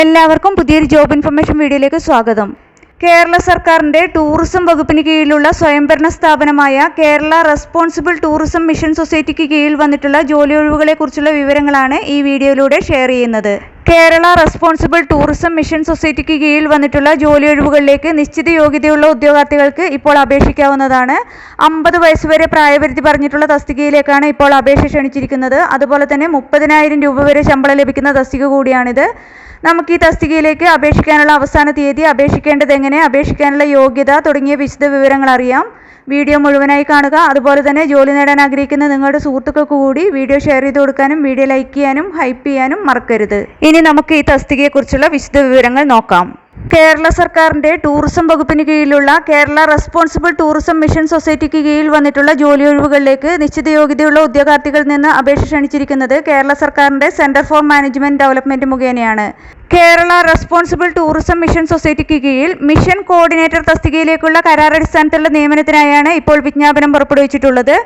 എല്ലാവർക്കും പുതിയൊരു job information വീഡിയോയിലേക്ക് സ്വാഗതം. കേരള സർക്കാരിന്റെ ടൂറിസം വകുപ്പിന് കീഴിലുള്ള സ്വയംഭരണ സ്ഥാപനമായ കേരള റെസ്പോൺസിബിൾ ടൂറിസം മിഷൻ സൊസൈറ്റിക്ക് കീഴിൽ വന്നിട്ടുള്ള ജോലി ഒഴിവുകളെക്കുറിച്ചുള്ള വിവരങ്ങളാണ് ഈ വീഡിയോയിലൂടെ ഷെയർ ചെയ്യുന്നത്. കേരള റെസ്പോൺസിബിൾ ടൂറിസം മിഷൻ സൊസൈറ്റിക്ക് കീഴിൽ വന്നിട്ടുള്ള ജോലി ഒഴിവുകളിലേക്ക് നിശ്ചിത യോഗ്യതയുള്ള ഉദ്യോഗാർത്ഥികൾക്ക് ഇപ്പോൾ അപേക്ഷിക്കാവുന്നതാണ്. അമ്പത് വയസ്സുവരെ പ്രായപരിധി പറഞ്ഞിട്ടുള്ള തസ്തികയിലേക്കാണ് ഇപ്പോൾ അപേക്ഷ ക്ഷണിച്ചിരിക്കുന്നത്. അതുപോലെ തന്നെ മുപ്പതിനായിരം രൂപ വരെ ശമ്പളം ലഭിക്കുന്ന തസ്തിക കൂടിയാണിത്. നമുക്ക് ഈ തസ്തികയിലേക്ക് അപേക്ഷിക്കാനുള്ള അവസാന തീയതി അപേക്ഷിക്കേണ്ടത് എങ്ങനെ അപേക്ഷിക്കാനുള്ള യോഗ്യത തുടങ്ങിയ വിശദ വിവരങ്ങൾ അറിയാം. വീഡിയോ മുഴുവനായി കാണുക. അതുപോലെ തന്നെ ജോലി നേടാൻ ആഗ്രഹിക്കുന്ന നിങ്ങളുടെ സുഹൃത്തുക്കൾക്ക് കൂടി വീഡിയോ ഷെയർ ചെയ്ത് കൊടുക്കാനും വീഡിയോ ലൈക്ക് ചെയ്യാനും ഹൈപ്പ് ചെയ്യാനും മറക്കരുത്. ഇനി നമുക്ക് ഈ തസ്തികയെക്കുറിച്ചുള്ള വിശദ വിവരങ്ങൾ നോക്കാം. കേരള സർക്കാരിന്റെ ടൂറിസം വകുപ്പിന് കീഴിലുള്ള കേരള റെസ്പോൺസിബിൾ ടൂറിസം മിഷൻ സൊസൈറ്റിക്ക് കീഴിൽ വന്നിട്ടുള്ള ജോലി ഒഴിവുകളിലേക്ക് നിശ്ചിത യോഗ്യതയുള്ള ഉദ്യോഗാർത്ഥികളിൽ നിന്ന് അപേക്ഷ ക്ഷണിച്ചിരിക്കുന്നത് കേരള സർക്കാരിന്റെ സെന്റർ ഫോർ മാനേജ്മെന്റ് ഡെവലപ്മെന്റ് മുഖേനയാണ്. കേരള റെസ്പോൺസിബിൾ ടൂറിസം മിഷൻ സൊസൈറ്റിക്ക് കീഴിൽ മിഷൻ കോർഡിനേറ്റർ തസ്തികയിലേക്കുള്ള കരാർ അടിസ്ഥാനത്തിലുള്ള നിയമനത്തിനായാണ് ഇപ്പോൾ വിജ്ഞാപനം പുറപ്പെടുവിച്ചിട്ടുള്ളത്.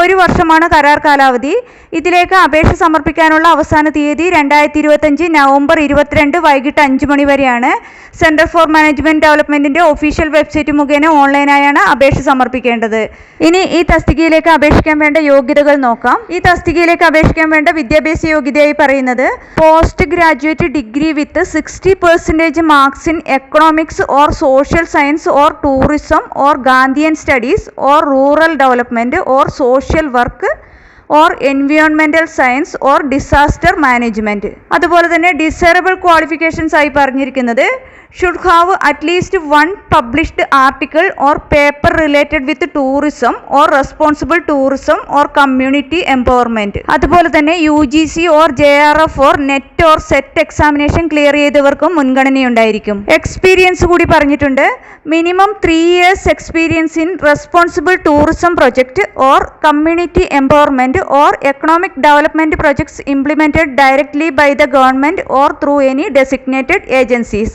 ഒരു വർഷമാണ് കരാർ കാലാവധി. ഇതിലേക്ക് അപേക്ഷ സമർപ്പിക്കാനുള്ള അവസാന തീയതി രണ്ടായിരത്തി ഇരുപത്തഞ്ച് നവംബർ ഇരുപത്തിരണ്ട് വൈകിട്ട് അഞ്ച് മണി വരെയാണ്. സെന്റർ ഫോർ മാനേജ്മെന്റ് ഡെവലപ്മെന്റിന്റെ ഒഫീഷ്യൽ വെബ്സൈറ്റ് മുഖേന ഓൺലൈനായാണ് അപേക്ഷ സമർപ്പിക്കേണ്ടത്. ഇനി ഈ തസ്തികയിലേക്ക് അപേക്ഷിക്കാൻ വേണ്ട യോഗ്യതകൾ നോക്കാം. ഈ തസ്തികയിലേക്ക് അപേക്ഷിക്കാൻ വേണ്ട വിദ്യാഭ്യാസ യോഗ്യതയായി പറയുന്നത് post graduate degree with sixty percentage marks in economics or social science or tourism or Gandhian studies or rural development or social work or എൻവിയോൺമെന്റൽ science or disaster management അതുപോലെ തന്നെ ഡിസേറബിൾ ക്വാളിഫിക്കേഷൻസ് ആയി പറഞ്ഞിരിക്കുന്നത് should have at least one published article or paper related with tourism or responsible tourism or community empowerment അതുപോലെ തന്നെ U G C or J R F or NET or SET examination clear ചെയ്തവർക്കും മുൻഗണനയുണ്ടായിരിക്കും. Experience കൂടി പറഞ്ഞിട്ടുണ്ട്. Minimum three years experience in responsible tourism project or community empowerment or economic development projects implemented directly by the government or through any designated agencies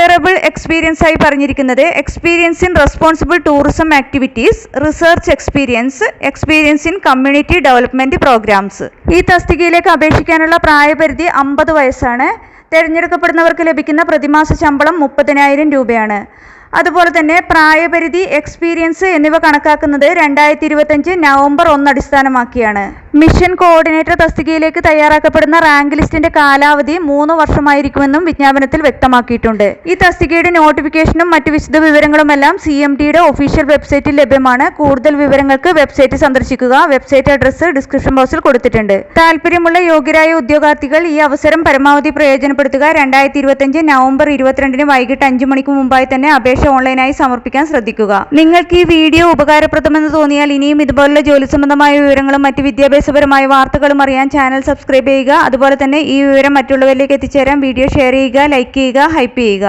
desirable experience ആയി പറഞ്ഞിരിക്കുന്നത് experience in responsible tourism activities research experience experience in community development programmes. ഈ തസ്തികയിലേക്ക് അപേക്ഷിക്കാനുള്ള പ്രായപരിധി അമ്പത് വയസ്സാണ്. തിരഞ്ഞെടുക്കപ്പെടുന്നവർക്ക് ലഭിക്കുന്ന പ്രതിമാസ ശമ്പളം മുപ്പതിനായിരം രൂപയാണ്. അതുപോലെ തന്നെ പ്രായപരിധി എക്സ്പീരിയൻസ് എന്നിവ കണക്കാക്കുന്നത് രണ്ടായിരത്തി ഇരുപത്തഞ്ച് നവംബർ ഒന്ന് അടിസ്ഥാനമാക്കിയാണ്. മിഷൻ കോർഡിനേറ്റർ തസ്തികയിലേക്ക് തയ്യാറാക്കപ്പെടുന്ന റാങ്ക് ലിസ്റ്റിന്റെ കാലാവധി മൂന്ന് വർഷമായിരിക്കുമെന്നും വിജ്ഞാപനത്തിൽ വ്യക്തമാക്കിയിട്ടുണ്ട്. ഈ തസ്തികയുടെ നോട്ടിഫിക്കേഷനും മറ്റ് വിശദ വിവരങ്ങളുമെല്ലാം സി എം ടിയുടെ ഒഫീഷ്യൽ വെബ്സൈറ്റിൽ ലഭ്യമാണ്. കൂടുതൽ വിവരങ്ങൾക്ക് വെബ്സൈറ്റ് സന്ദർശിക്കുക. വെബ്സൈറ്റ് അഡ്രസ്സ് ഡിസ്ക്രിപ്ഷൻ ബോക്സിൽ കൊടുത്തിട്ടുണ്ട്. താല്പര്യമുള്ള യോഗ്യരായ ഉദ്യോഗാർത്ഥികൾ ഈ അവസരം പരമാവധി പ്രയോജനപ്പെടുത്തുക. രണ്ടായിരത്തി ഇരുപത്തിയഞ്ച് നവംബർ ഇരുപത്തിരണ്ടിന് വൈകിട്ട് അഞ്ചു മണിക്ക് മുമ്പായി തന്നെ അപേക്ഷ ഓൺലൈനായി സമർപ്പിക്കാൻ ശ്രദ്ധിക്കുക. നിങ്ങൾക്ക് ഈ വീഡിയോ ഉപകാരപ്രദമെന്ന് തോന്നിയാൽ ഇനിയും ഇതുപോലുള്ള ജോലി സംബന്ധമായ വിവരങ്ങളും മറ്റ് വിദ്യാഭ്യാസപരമായ വാർത്തകളും അറിയാൻ ചാനൽ സബ്സ്ക്രൈബ് ചെയ്യുക. അതുപോലെ തന്നെ ഈ വിവരം മറ്റുള്ളവരിലേക്ക് എത്തിച്ചേരാൻ വീഡിയോ ഷെയർ ചെയ്യുക ലൈക്ക് ചെയ്യുക ഹൈപ്പ് ചെയ്യുക.